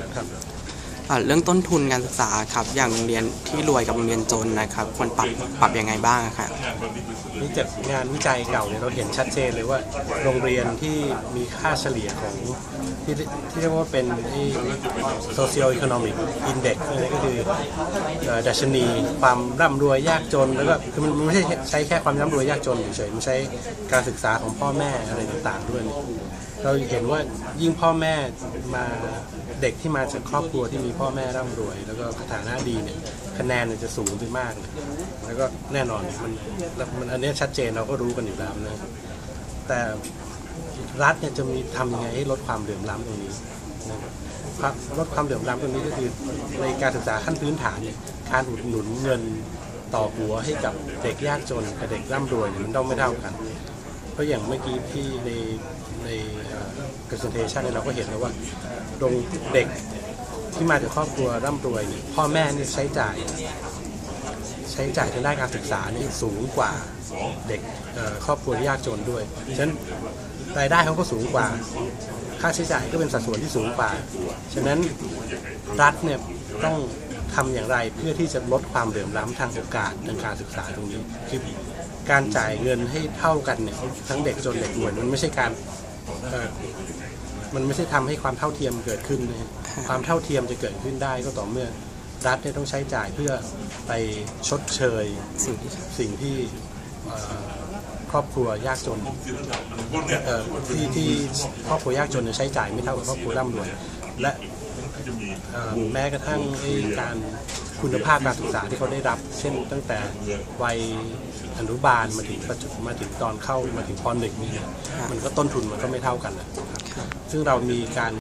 นะครับ เรื่องต้นทุนการศึกษาครับอย่างโรงเรียนที่รวยกับโรงเรียนจนนะครับควรปรับปรับยังไงบ้างครับนี่จากงานวิจัยเก่าเนี่ยเราเห็นชัดเจนเลยว่าโรงเรียนที่มีค่าเฉลี่ยของที่ที่เรียกว่าเป็นไอ้ socio economic index อะไรก็คือดัชนีความร่ำรวยยากจนแล้วก็คือมันมันไม่ใช่ใช้แค่ความร่ำรวยยากจนเฉยๆมันใช้การศึกษาของพ่อแม่อะไรต่างๆด้วย เราเห็นว่ายิ่งพ่อแม่มาเด็กที่มาจากครอบครัวที่มีพ่อแม่ร่ำรวย แล้วก็ฐานะดีเนี่ยคะแนนเนี่ยจะสูงไปมากเลยแล้วก็แน่นอนมันมันอันนี้ชัดเจนเราก็รู้กันอยู่แล้วนะแต่รัฐเนี่ยจะมีทำยังไงให้ลดความเหลื่อมล้ำตรงนี้นะครับลดความเหลื่อมล้ำตรงนี้ก็คือในการศึกษาขั้นพื้นฐานเนี่ยการอุดหนุนเงินต่อหัวให้กับเด็กยากจนกับเด็กร่ำรวยมันต้องไม่เท่ากัน เพราะอย่างเมื่อกี้ที่ในในเอ่อ presentation เนี่ยเราก็เห็นแล้วว่าโรงเด็ก ที่มาจากครอบครัวร่ำรวยเนี่ยพ่อแม่เนี่ยใช้จ่าย ใช้จ่ายทางด้านการศึกษานี่สูงกว่าเด็กครอบครัวที่ยากจนด้วยฉะนั้นรายได้เขาก็สูงกว่า ค่าใช้จ่ายก็เป็นสัดส่วนที่สูงกว่า ฉะนั้นรัฐเนี่ยต้องทำอย่างไรเพื่อที่จะลดความเหลื่อมล้ำทางโอกาสทางการศึกษาตรงนี้คือการจ่ายเงินให้เท่ากันเนี่ยทั้งเด็กจนเด็กรวยมันไม่ใช่การ มันไม่ใช่ทำให้ความเท่าเทียมเกิดขึ้นนะฮะความเท่าเทียมจะเกิดขึ้นได้ก็ต่อเมื่อรัฐเนี่ยต้องใช้จ่ายเพื่อไปชดเชยสิ่งที่สิ่งที่เอ่อครอบครัวยากจนเอ่อที่ที่ครอบครัวยากจนเนี่ยใช้จ่ายไม่เท่ากับครอบครัวร่ำรวยและเอ่อแม้กระทั่งไอ้การ คุณภาพการศึกษาที่เขาได้รับ เช่น ตั้งแต่วัยอนุบาลมาถึงปัจจุมาถึงตอนเข้ามาถึงปหนึ่งนี่เนี่ยมันก็ต้นทุนมันก็ไม่เท่ากันนะครับซึ่งเรามีการ